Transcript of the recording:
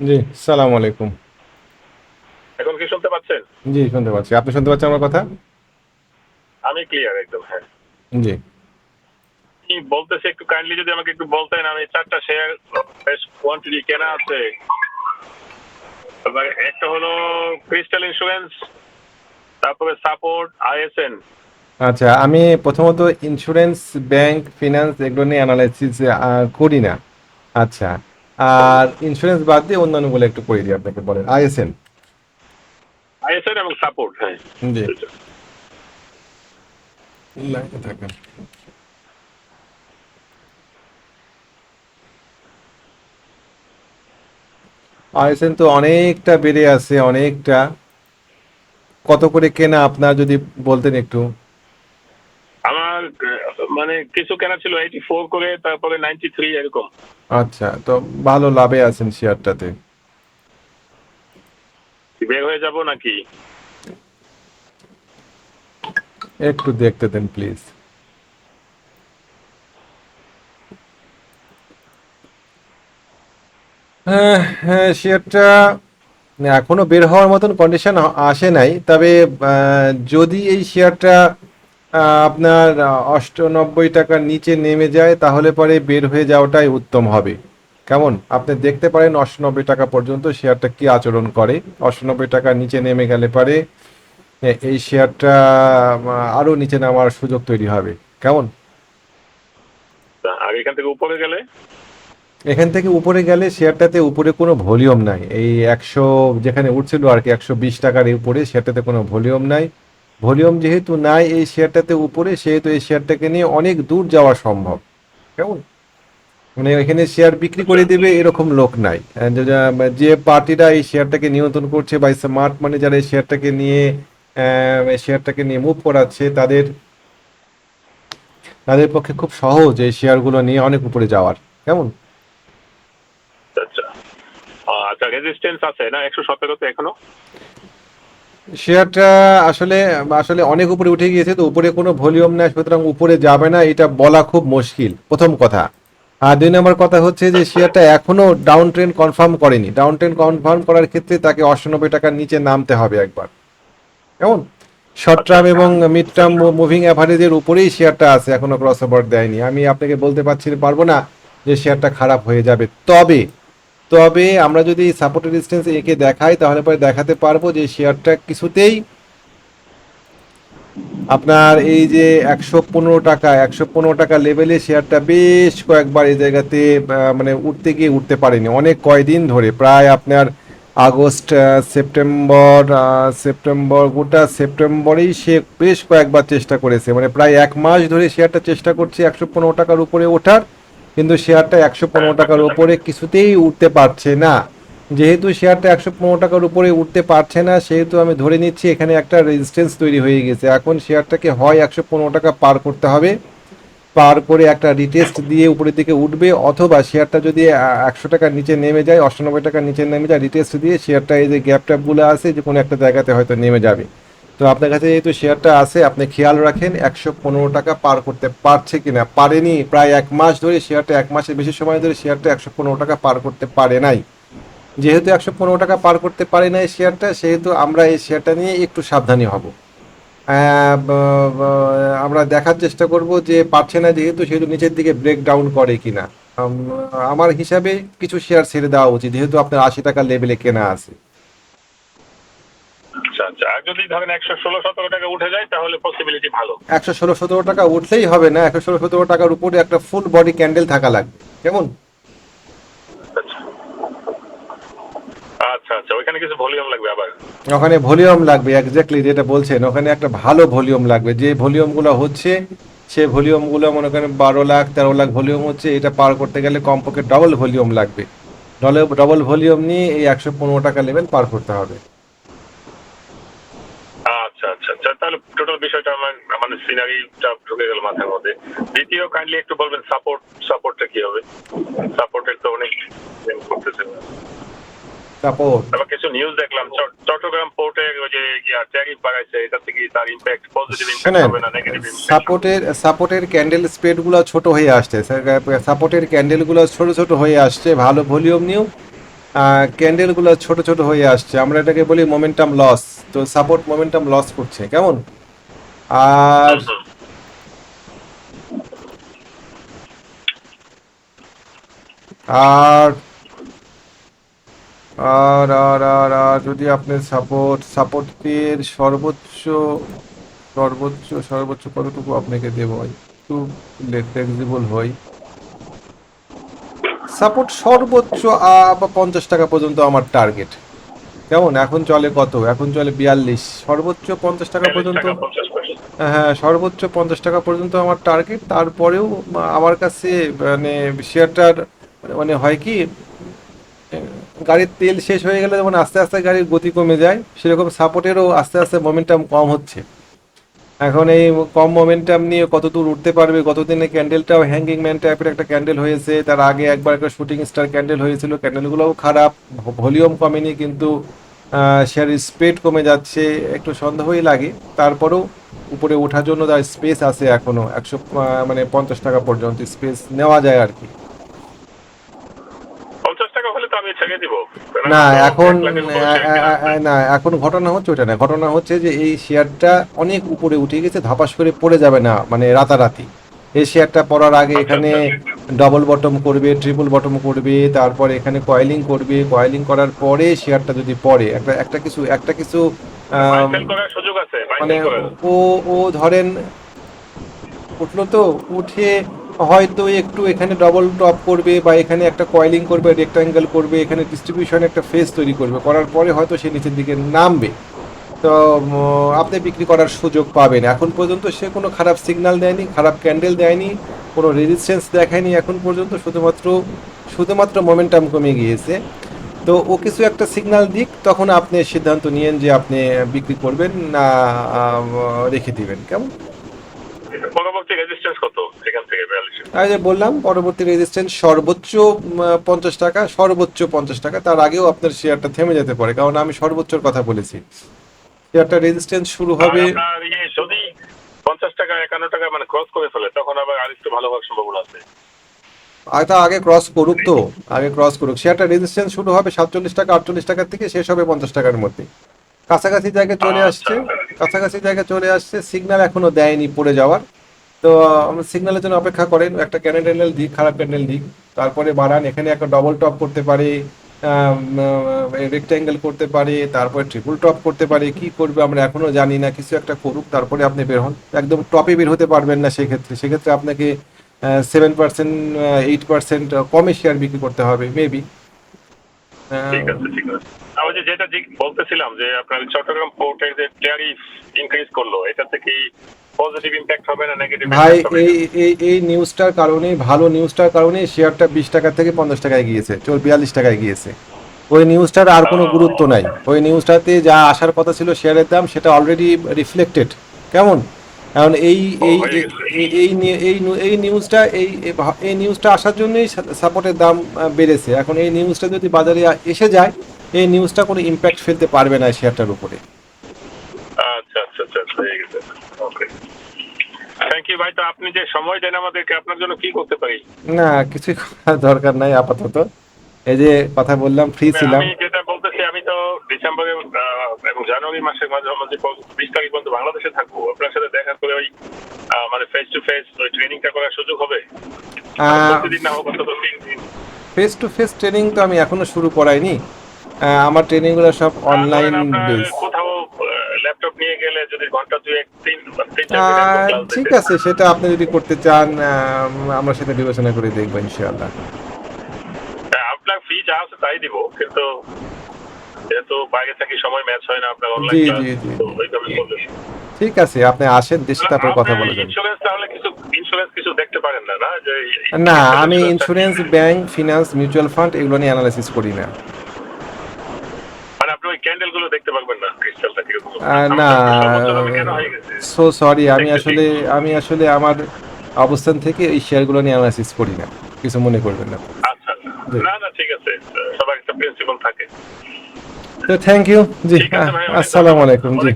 জি সালাম আলাইকুম। এখন কি শুনতে পাচ্ছেন? জি শুনতে পাচ্ছি। আপনি শুনতে পাচ্ছেন আমার কথা? আমি ক্লিয়ার একদম হ্যাঁ। জি। কি বলতেছি একটু কাইন্ডলি যদি আমাকে একটু বলতেন আমি চারটা শেয়ার বেশ কোয়ান্টিটি কেনা আছে। একটা হলো ক্রিস্টাল ইন্স্যুরেন্স তারপরে সাপোর্ট আইএসএন আচ্ছা আমি প্রথমত ইন্স্যুরেন্স ব্যাংক ফিনান্স এগুলো নিয়ে অ্যানালাইসিস করি না। আচ্ছা আর ইন্স্যুরেন্স বাদ দিয়ে অন্যান্য অন্যান্যগুলো একটু করে দিই আপনাকে বলেন। আইএসএন। আইএসএন এবং সাপোর্ট হ্যাঁ। জি। লাইনে থাকেন। আইএসএন তো অনেকটা বেড়ে আছে অনেকটা। কত করে কেনা আপনার যদি বলতেন একটু। মানে কিছু কেনা ছিল এইটি ফোর করে তারপরে নাইনটি থ্রি এরকম। আচ্ছা তো ভালো লাভে আছেন শেয়ারটাতে। কি বের হয়ে যাব নাকি? একটু দেখতে দেন প্লিজ হ্যাঁ হ্যাঁ শেয়ারটা এখনও বের হওয়ার মতন কন্ডিশন আসে নাই। তবে যদি এই শেয়ারটা আপনার অষ্টানব্বই টাকার নিচে নেমে যায় তাহলে পরে বের হয়ে যাওয়াটাই উত্তম হবে। কেমন? আপনি দেখতে পারেন অষ্টানব্বই টাকা পর্যন্ত শেয়ারটা কি আচরণ করে। অষ্টানব্বই টাকার নিচে নেমে গেলে পারে এই শেয়ারটা আরও নিচে নামার সুযোগ তৈরি হবে। কেমন? আর এখান থেকে উপরে গেলে? এখান থেকে উপরে গেলে শেয়ারটাতে উপরে কোনো ভলিউম নাই। এই একশো যেখানে উঠছিল আর কি একশো বিশ টাকার উপরে শেয়ারটাতে কোনো ভলিউম নাই। ভলিউম যেহেতু নাই এই শেয়ারটাতে উপরে সেহেতু এই শেয়ারটাকে নিয়ে অনেক দূর যাওয়া সম্ভব। কেমন? মানে এখানে শেয়ার বিক্রি করে দেবে এরকম লোক নাই। যে- পার্টিরা এই শেয়ারটাকে নিয়ন্ত্রণ করছে বা স্মার্ট মানে যারা এই শেয়ারটাকে নিয়ে শেয়ারটাকে নিয়ে মুভ করাচ্ছে তাদের তাদের পক্ষে খুব সহজ এই শেয়ারগুলো নিয়ে অনেক উপরে যাওয়ার। কেমন? আচ্ছা আহ, আচ্ছা রেজিস্ট্যান্স আছে না? একশো সতেরোতে এখনও। শেয়ারটা আসলে আসলে অনেক উপরে উঠে গিয়েছে, তো উপরে কোনো ভলিউম নাই, সুতরাং উপরে যাবে না, এটা বলা খুব মুশকিল। প্রথম কথা। আর দুই নম্বর কথা হচ্ছে যে, শেয়ারটা এখনও ডাউন ট্রেন্ড কনফার্ম করেনি। ডাউন ট্রেন্ড কনফার্ম করার ক্ষেত্রে তাকে অষ্টানব্বই টাকার নিচে নামতে হবে একবার। কেমন? শর্ট টার্ম এবং মিড টার্ম মুভিং অ্যাভারেজের উপরেই শেয়ারটা আছে, এখনও ক্রস ওভার দেয়নি। আমি আপনাকে বলতে পারছি, পারব না যে শেয়ারটা খারাপ হয়ে যাবে। তবে তবে আমরা যদি সাপোর্ট রেজিস্ট্যান্স একে দেখাই, তাহলে পরে দেখাতে পারব যে শেয়ারটা কিছুতেই আপনার এই যে একশো পনেরো টাকা, একশো পনেরো টাকা লেভেলে শেয়ারটা বেশ কয়েকবার এই জায়গাতে মানে উঠতে গিয়ে উঠতে পারেনি। অনেক কয়দিন ধরে, প্রায় আপনার আগস্ট সেপ্টেম্বর সেপ্টেম্বর, গোটা সেপ্টেম্বরেই সে বেশ কয়েকবার চেষ্টা করেছে। মানে প্রায় এক মাস ধরে শেয়ারটা চেষ্টা করছে একশো পনেরো টাকার উপরে ওঠার। কিন্তু শেয়ারটা একশো পনেরো টাকার উপরে কিছুতেই উঠতে পারছে না। যেহেতু শেয়ারটা একশো পনেরো টাকার উপরে উঠতে পারছে না, সেহেতু আমি ধরে নিচ্ছি এখানে একটা রেজিস্ট্যান্স তৈরি হয়ে গেছে। এখন শেয়ারটাকে হয় একশো পনেরো টাকা পার করতে হবে। পার করে একটা রিটেস্ট দিয়ে উপরের দিকে উঠবে, অথবা শেয়ারটা যদি একশো টাকার নিচে নেমে যায়, অষ্টানব্বই টাকার নিচে নেমে যায় রিটেস্ট দিয়ে শেয়ারটা এই যে গ্যাপ ট্যাপগুলো আছে যে কোনো একটা জায়গাতে হয়তো নেমে যাবে। তো আপনার কাছে যেহেতু শেয়ারটা আছে, আপনি খেয়াল রাখেন, একশো পনেরো টাকা পার করতে পারছে কিনা। পারেনি, প্রায় এক মাস ধরে শেয়ারটা, এক মাসের বেশি সময় ধরে শেয়ারটা একশো পনেরো টাকা পার করতে পারে নাই। যেহেতু একশো পনেরো টাকা পার করতে পারে না এই শেয়ারটা, সেহেতু আমরা এই শেয়ারটা নিয়ে একটু সাবধানী হব। আমরা দেখার চেষ্টা করব যে পারছে না যেহেতু, সেহেতু নিচের দিকে ব্রেক ডাউন করে কিনা। আমার হিসাবে কিছু শেয়ার ছেড়ে দেওয়া উচিত, যেহেতু আপনার আশি টাকা লেভেলে কেনা আছে। আচ্ছা আচ্ছা আর যদি ধরেন একশো ষোলো সতেরো টাকা উঠে যায় তাহলে পসিবিলিটি ভালো। একশো ষোলো সতেরো টাকা উঠলেই হবে না একশো ষোলো সতেরো টাকার উপরে একটা ফুল বডি ক্যান্ডেল থাকা লাগবে। কেমন? আচ্ছা। আচ্ছা আচ্ছা কিছু ভলিউম লাগবে আবার। ওখানে ভলিউম লাগবে এক্স্যাক্টলি যেটা বলছেন। ওখানে একটা ভালো ভলিউম লাগবে। যে ভলিউমগুলো হচ্ছে সে ভলিউমগুলো মনে করেন বারো লাখ তেরো লাখ ভলিউম হচ্ছে এটা পার করতে গেলে কমপক্ষে ডবল ভলিউম লাগবে। ডবল ভলিউম নিয়ে এই একশো পনেরো টাকা লেভেল পার করতে হবে আচ্ছা আচ্ছা আচ্ছা তাহলে টোটাল বিষয়টা আমার মানে সিনারিটা ঢুকে গেল মাথার মধ্যে। দ্বিতীয় কাইন্ডলি একটু বলবেন সাপোর্ট সাপোর্টটা কি হবে? সাপোর্টের তো অনেক করতেছে সাপোর্ট আবার কিছু নিউজ দেখলাম। চট্টগ্রাম পোর্টে ওই যে ট্যারিফ বাড়াইছে এটা থেকে তার ইম্প্যাক্ট পজিটিভ ইম্প্যাক্ট হবে না নেগেটিভ সাপোর্টের সাপোর্টের ক্যান্ডেল স্প্রেডগুলো ছোট হয়ে আসছে। সাপোর্টের ক্যান্ডেলগুলো ছোট ছোট হয়ে আসছে। ভালো ভলিউম নিয়েও ক্যান্ডেলগুলো ছোট ছোট হয়ে আসছে। আমরা এটাকে বলি মোমেন্টাম লস তো সাপোর্ট মোমেন্টাম লস করছে। কেমন? আর আর আর আর আর আর যদি আপনি সাপোর্ট সাপোর্টের সর্বোচ্চ সর্বোচ্চ সর্বোচ্চ কতটুকু আপনাকে দেব? একটু ফ্লেক্সিবল হই। সাপোর্ট সর্বোচ্চ পঞ্চাশ টাকা পর্যন্ত আমার টার্গেট। কেমন? এখন চলে কত? এখন চলে বিয়াল্লিশ। সর্বোচ্চ পঞ্চাশ টাকা পর্যন্ত হ্যাঁ সর্বোচ্চ পঞ্চাশ টাকা পর্যন্ত আমার টার্গেট। তারপরেও আমার কাছে মানে শেয়ারটার মানে হয় কি গাড়ির তেল শেষ হয়ে গেলে যেমন আস্তে আস্তে গাড়ির গতি কমে যায় সেরকম সাপোর্টেরও আস্তে আস্তে মোমেন্টাম কম হচ্ছে। এখন এই কম মোমেন্টাম নিয়ে কত দূর উঠতে পারবে গতদিনে ক্যান্ডেলটাও হ্যাঙ্গিং ম্যান টাইপের একটা ক্যান্ডেল হয়েছে, তার আগে একবার একটা শুটিং স্টার ক্যান্ডেল হয়েছিল ক্যান্ডেলগুলোও খারাপ ভলিউম কমেনি কিন্তু শেয়ার স্প্রেড কমে যাচ্ছে, একটু সন্দেহই লাগে। তারপরেও উপরে ওঠার জন্য তার স্পেস আছে এখনও একশো মানে পঞ্চাশ টাকা পর্যন্ত স্পেস নেওয়া যায় আর কি পঞ্চাশ টাকা হলে তো আমি ছেড়ে দিব না এখন না এখন ঘটনা হচ্ছে ওটা না। ঘটনা হচ্ছে যে এই শেয়ারটা অনেক উপরে উঠে গেছে ধাপাস করে পড়ে যাবে না মানে রাতারাতি। এই শেয়ারটা পড়ার আগে এখানে ডবল বটম করবে ট্রিপল বটম করবে তারপর এখানে কয়েলিং করবে। কয়েলিং করার পরে শেয়ারটা যদি পড়ে একটা একটা কিছু একটা কিছু মানে ও ও ধরেন উঠল তো উঠে হয়তো একটু এখানে ডবল টপ করবে বা এখানে একটা কয়েলিং করবে রেক্টাঙ্গেল করবে, এখানে ডিস্ট্রিবিউশন একটা ফেস তৈরি করবে। করার পরে হয়তো সে নিচের দিকে নামবে। তো আপনি বিক্রি করার সুযোগ পাবেন। এখন পর্যন্ত সে কোনো খারাপ সিগনাল দেয়নি, খারাপ ক্যান্ডেল দেয়নি, কোনো রেজিস্ট্যান্স দেখায়নি এখন পর্যন্ত। শুধুমাত্র শুধুমাত্র মোমেন্টাম কমে গিয়েছে। তো ও কিছু একটা সিগনাল দিক, তখন আপনি সিদ্ধান্ত নিয়েন যে আপনি বিক্রি করবেন না রেখে দিবেন। কেমন? রেজিস্ট্যান্স কত? এখান থেকে আমি যে বললাম পরবর্তী রেজিস্ট্যান্স সর্বোচ্চ পঞ্চাশ টাকা সর্বোচ্চ পঞ্চাশ টাকা। তার আগেও আপনার শেয়ারটা থেমে যেতে পারে কারণ আমি সর্বোচ্চর কথা বলেছি। শেয়ারটা রেজিস্ট্যান্স শুরু হবে আর ইয়ে যদি পঞ্চাশ টাকা একান্ন টাকা মানে ক্রস করে ফেলে তখন আবার আরেকটু ভালো হওয়ার সম্ভাবনা আছে। আর আগে ক্রস করুক তো আগে ক্রস করুক। শেয়ারটা রেজিস্ট্যান্স শুরু হবে সাতচল্লিশ টাকা আটচল্লিশ টাকার থেকে শেষ হবে পঞ্চাশ টাকার মধ্যে। কাছাকাছি জায়গায় চলে আসছে কাছাকাছি জায়গায় চলে আসছে সিগন্যাল এখনও দেয়নি পড়ে যাওয়ার। তো সিগন্যালের জন্য অপেক্ষা করেন, একটা ক্যান্ডেল দিক, খারাপ ক্যান্ডেল দিক। তারপরে বাড়ান, এখানে একটা ডবল টপ করতে পারে রেক্ট্যাঙ্গেল করতে পারে, তারপরে ট্রিপল টপ করতে পারে। কি করবে আমরা এখনও জানি না, কিছু একটা করুক, তারপরে আপনি বের হন। একদম টপে বের হতে পারবেন না সেক্ষেত্রে। সেক্ষেত্রে আপনাকে সেভেন পার্সেন্ট এইট পার্সেন্ট কমে শেয়ার বিক্রি করতে হবে মেবি আমি যেটা বলতেছিলাম যে আপনার চট্টগ্রাম পোর্টে যে ট্যারিফ ইনক্রিজ করল এটা থেকে পজিটিভ ইম্প্যাক্ট হবে না নেগেটিভ ভাই এই এই এই নিউজটার কারণে ভালো নিউজটার কারণে শেয়ারটা বিশ টাকা থেকে পঞ্চাশ টাকায় গিয়েছে চল বিয়াল্লিশ টাকায় গিয়েছে। ওই নিউজটার আর কোনো গুরুত্ব নাই। ওই নিউজটাতে যা আসার কথা ছিল শেয়ারের দাম সেটা অলরেডি রিফ্লেক্টেড কেমন? এখন এই এই এই- এই এই নিউজটা এই এই নিউজটা আসার জন্যই সাপোর্টের দাম বেড়েছে। এখন এই নিউজটা যদি বাজারে এসে যায় এই নিউজটা কোনো ইম্প্যাক্ট ফেলতে পারবে না শেয়ারটার উপরে। আচ্ছা আচ্ছা আচ্ছা ঠিক আছে। থ্যাংক ভাই তো আপনি যে সময় দেন আমাদেরকে আপনার জন্য কি করতে পারি? না কিছুই করার দরকার নাই আপাতত। এই যে কথা বললাম ফ্রি ছিলাম। আমি যেটা বলতেছি আমি তো ডিসেম্বরে এবং জানুয়ারি মাসের মাঝে মাঝে বিশ তারিখ পর্যন্ত বাংলাদেশে থাকব। আপনার সাথে দেখা করে ওই মানে ফেস টু ফেস ওই ট্রেনিংটা করার সুযোগ হবে? প্রতিদিন না হোক অন্তত তিন দিন। ফেস টু ফেস ট্রেনিং তো আমি এখনও শুরু করাইনি। আমার ট্রেনিংগুলো সব অনলাইন বেস কোথাও ল্যাপটপ নিয়ে গেলে যদি ঘণ্টা দুই এক তিন তিন চার দিন একদম class ঠিক আছে সেটা আপনি যদি করতে চান আমরা সেটা বিবেচনা করে দেখব ইনশাআল্লাহ। হ্যাঁ, আপনার ফি যা আছে তাই দিব কিন্তু যেহেতু বাইরে থাকি সময় ম্যাচ হয় না আপনার অনলাইন ক্লাস ঠিক আছে আপনি আসেন দেশে তারপরে কথা বলে যাবেন। ইন্স্যুরেন্স তাহলে কিছু ইন্স্যুরেন্স কিছু দেখতে পারেন না না? যে না আমি insurance bank finance mutual fund এগুলো নিয়ে অ্যানালাইসিস করি না। আপনি ওই ক্যান্ডেল দেখতে পারবেন না ক্রিস্টালটা কীরকম। না সর্বোচ্চ দামে কেন গেছে? সো সরি আমি আসলে আমি আসলে আমার অবস্থান থেকে এই শেয়ারগুলো নিয়ে অ্যানালাইসিস করি না কিছু মনে করবেন না। আচ্ছা না না ঠিক আছে সবার একটা প্রিন্সিপাল থাকে। তো থ্যাংক ইউ জি আসসালামু আলাইকুম জি।